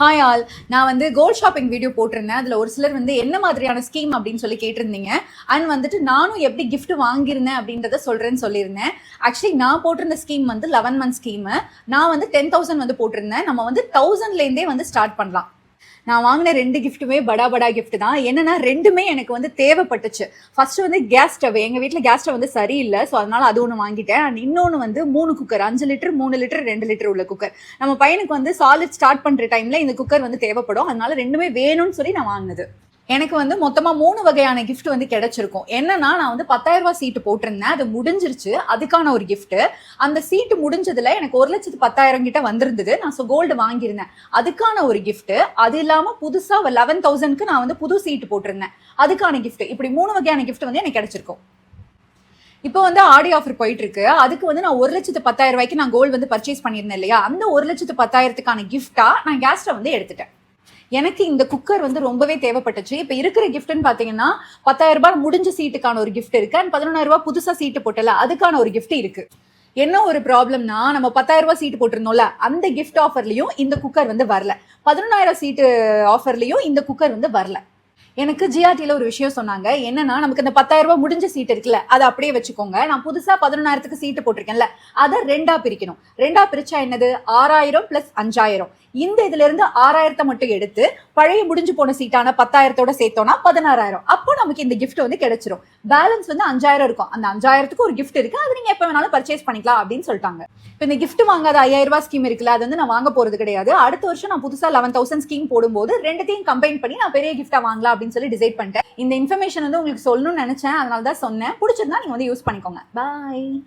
Hi all நான் வந்து gold shopping video போட்டிருந்தேன். அதில் ஒரு சிலர் வந்து என்ன மாதிரியான ஸ்கீம் அப்படின்னு சொல்லி கேட்டிருந்தீங்க. அண்ட் வந்துட்டு நானும் எப்படி கிஃப்ட் வாங்கியிருந்தேன் அப்படின்றத சொல்கிறேன்னு சொல்லியிருந்தேன். ஆக்சுவலி நான் போட்டிருந்த ஸ்கீம் வந்து லெவன் மந்த் ஸ்கீமு நான் வந்து டென் தௌசண்ட் வந்து போட்டிருந்தேன். நம்ம வந்து தௌசண்ட்லேருந்தே வந்து ஸ்டார்ட் பண்ணலாம். நான் வாங்கின ரெண்டு கிஃப்ட்டுமே படா படா கிஃப்ட் தான். என்னன்னா ரெண்டுமே எனக்கு வந்து தேவைப்பட்டுச்சு. ஃபர்ஸ்ட் வந்து கேஸ் ஸ்டவ் எங்கள் வீட்டில் கேஸ் ஸ்டவ் வந்து சரியில்லை ஸோ அதனால அது ஒன்று வாங்கிட்டேன். அண்ட் இன்னொன்று வந்து மூணு குக்கர் அஞ்சு லிட்டர் மூணு லிட்டர் ரெண்டு லிட்டர் உள்ள குக்கர் நம்ம பையனுக்கு வந்து சாலிட் ஸ்டார்ட் பண்ணுற டைமில் இந்த குக்கர் வந்து தேவைப்படும். அதனால ரெண்டுமே வேணும்னு சொல்லி நான் வாங்கினது. எனக்கு வந்து மொத்தமாக மூணு வகையான கிஃப்ட் வந்து கிடைச்சிருக்கும். என்னன்னா நான் வந்து பத்தாயிரம் ரூபாய் சீட்டு போட்டிருந்தேன். அது முடிஞ்சிருச்சு. அதுக்கான ஒரு கிஃப்ட்டு அந்த சீட்டு முடிஞ்சதுல எனக்கு ஒரு லட்சத்து பத்தாயிரம் கிட்ட வந்திருந்தது. நான் ஸோ கோல்டு வாங்கியிருந்தேன். அதுக்கான ஒரு கிஃப்ட்டு அது இல்லாம புதுசா லெவன் தௌசண்ட்க்கு நான் வந்து புது சீட்டு போட்டிருந்தேன். அதுக்கான கிஃப்ட் இப்படி மூணு வகையான கிஃப்ட் வந்து எனக்கு கிடைச்சிருக்கும். இப்போ வந்து ஆடி ஆஃபர் போயிட்டு இருக்கு அதுக்கு வந்து நான் ஒரு லட்சத்து பத்தாயிரம் ரூபாய்க்கு நான் கோல்டு வந்து பர்ச்சேஸ் பண்ணியிருந்தேன் இல்லையா? அந்த ஒரு லட்சத்து பத்தாயிரத்துக்கான கிஃப்டா நான் கேஸ் வந்து எடுத்துட்டேன். எனக்கு இந்த குக்கர் வந்து ரொம்பவே தேவைப்பட்டுச்சு. இப்போ இருக்கிற கிஃப்ட்னு பார்த்தீங்கன்னா பத்தாயிரம் ரூபாய் முடிஞ்ச சீட்டுக்கான ஒரு கிஃப்ட் இருக்கு. அண்ட் பதினொன்றாயிரம் ரூபாய் புதுசாக சீட்டு போட்டல அதுக்கான ஒரு கிஃப்ட் இருக்கு. என்ன ஒரு ப்ராப்ளம்னா நம்ம பத்தாயிரம் ரூபாய் சீட்டு போட்டிருந்தோம்ல அந்த கிஃப்ட் ஆஃபர்லயும் இந்த குக்கர் வந்து வரல. பதினொன்றாயிரம் சீட்டு ஆஃபர்லயும் இந்த குக்கர் வந்து வரல. எனக்கு ஜிஆர்டியில் ஒரு விஷயம் சொன்னாங்க. என்னன்னா நமக்கு இந்த பத்தாயிரம் ரூபாய் முடிஞ்ச சீட் இருக்குல்ல அதை அப்படியே வச்சுக்கோங்க. நான் புதுசாக பதினொன்றாயிரத்துக்கு சீட்டு போட்டிருக்கேன்ல அதை ரெண்டா பிரிக்கணும். ரெண்டா பிரிச்சா என்னது? ஆறாயிரம் பிளஸ் அஞ்சாயிரம். இந்த இதுல இருந்து ஆறாயிரத்தை மட்டும் எடுத்து பழைய முடிஞ்சு போன சீட்டான பத்தாயிரத்தோட சேர்த்தோம்னா பதினாறாயிரம். அப்போ நமக்கு இந்த கிஃப்ட் வந்து கிடைச்சிரும். பேலன்ஸ் வந்து அஞ்சாயிரம் இருக்கும். அந்த அஞ்சாயிரத்துக்கு ஒரு கிஃப்ட் இருக்கு. அது நீங்க எப்ப வேணாலும் பர்ச்சேஸ் பண்ணிக்கலாம் அப்படின்னு சொல்லிட்டாங்க. இப்போ இந்த கிஃப்ட் வாங்காத ஐயாயிரம் ரூபாய் ஸ்கீம் இருக்குல்ல அது வந்து நான் வாங்க போறது கிடையாது. அடுத்த வருஷம் நான் புதுசா லெவன் தௌசண்ட் ஸ்கீம் போடும்போது ரெண்டுத்தையும் கம்பைன் பண்ணி நான் பெரிய கிஃப்டா வாங்கலாம் அப்படின்னு சொல்லி டிசைட் பண்ணிட்டேன். இந்த இன்ஃபர்மேஷன் வந்து உங்களுக்கு சொல்லணும்னு நினைச்சேன். அதனால தான் சொன்னேன். பிடிச்சிருந்தா நீங்க வந்து யூஸ் பண்ணிக்கோங்க. பாய்